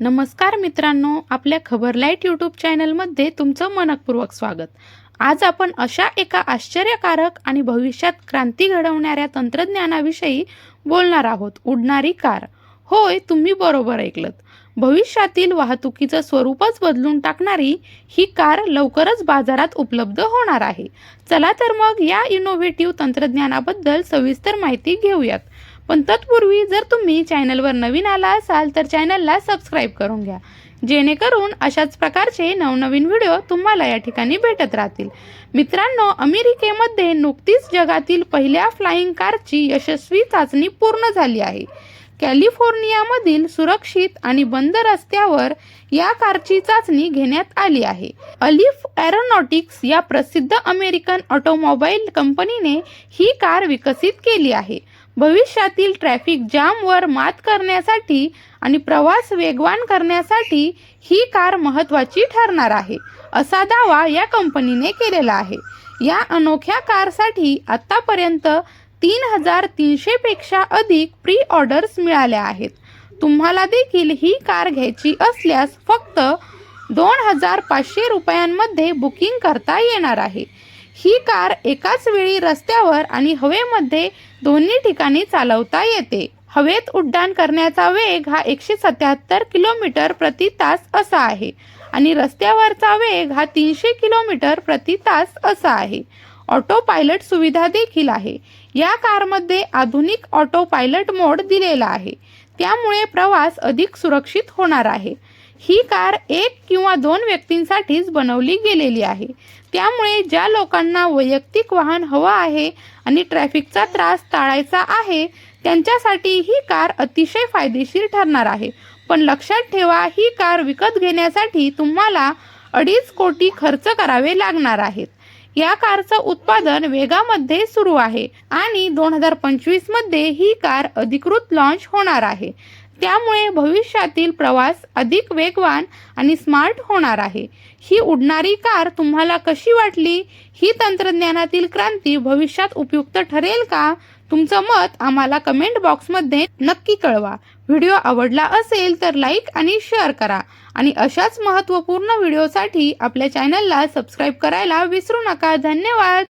नमस्कार मित्रांनो आपल्या खबर लाइट यूट्यूब चॅनलमध्ये तुमचं मनपूर्वक स्वागत. आज आपण अशा एका आश्चर्यकारक आणि भविष्यात क्रांती घडवणाऱ्या तंत्रज्ञानाविषयी बोलणार आहोत उडणारी कार. होय तुम्ही बरोबर ऐकलत. भविष्यातील वाहतुकीचं स्वरूपच बदलून टाकणारी ही कार लवकरच बाजारात उपलब्ध होणार आहे. चला तर मग या इनोव्हेटिव्ह तंत्रज्ञानाबद्दल सविस्तर माहिती घेऊयात. पण तत्पूर्वी जर तुम्ही चॅनलवर नवीन आला असाल तर चॅनलला सबस्क्राईब करून घ्या. जेणेकरून अशाच प्रकारचे नवनवीन व्हिडिओ तुम्हाला या ठिकाणी भेटत राहतील. मित्रांनो अमेरिकेमध्ये नुकतीच जगातील पहिल्या फ्लाइंग कारची यशस्वी चाचणी पूर्ण झाली आहे. कॅलिफोर्नियामधील सुरक्षित आणि बंद रस्त्यावर या कारची चाचणी घेण्यात आली आहे. अलिफ एरोनॉटिक्स या प्रसिद्ध अमेरिकन ऑटोमोबाईल कंपनीने ही कार विकसित केली आहे. भविष्यातील ट्रॅफिक जामवर मात करण्यासाठी आणि प्रवास वेगवान करण्यासाठी ही कार महत्त्वाची ठरणार आहे असा दावा या कंपनीने केलेला आहे. या अनोख्या कारसाठी आत्तापर्यंत तीन हजार तीनशेपेक्षा अधिक प्री ऑर्डर्स मिळाल्या आहेत. तुम्हाला देखील ही कार घ्यायची असल्यास फक्त दोन हजार पाचशे रुपयांमध्ये बुकिंग करता येणार आहे. ही कार एकाच वेळी रस्त्यावर आणि हवेमध्ये दोन्ही ठिकाणी चालवता येते. हवेत उड्डाण करण्याचा वेग हा एकशे सत्याहत्तर किलोमीटर प्रति तास असा आहे आणि रस्त्यावरचा वेग हा तीनशे किलोमीटर प्रति तास असा आहे. ऑटो पायलट सुविधा देखील आहे. या कारमध्ये आधुनिक ऑटो पायलट मोड दिलेला आहे. त्यामुळे प्रवास अधिक सुरक्षित होणार आहे. ही कार एक किंवा दोन व्यक्तींसाठीच बनवली गेलेली आहे. त्यामुळे ज्या लोकांना वैयक्तिक वाहन हवं आहे आणि ट्रॅफिकचा त्रास टाळायचा आहे त्यांच्यासाठी ही कार अतिशय फायदेशीर ठरणार आहे. पण लक्षात ठेवा ही कार विकत घेण्यासाठी तुम्हाला अडीच कोटी खर्च करावे लागणार आहेत. या कारचं उत्पादन वेगामध्ये सुरू आहे आणि दोन हजार पंचवीसमध्ये ही कार अधिकृत लॉन्च होणार आहे. त्यामुळे भविष्यातील प्रवास अधिक वेगवान आणि स्मार्ट होणार आहे. ही उडणारी कार तुम्हाला कशी वाटली? ही तंत्रज्ञानातील क्रांती भविष्यात उपयुक्त ठरेल का? तुमचं मत आम्हाला कमेंट बॉक्समध्ये नक्की कळवा. व्हिडिओ आवडला असेल तर लाईक आणि शेअर करा. आणि अशाच महत्त्वपूर्ण व्हिडिओसाठी आपल्या चॅनलला सबस्क्राईब करायला विसरू नका. धन्यवाद!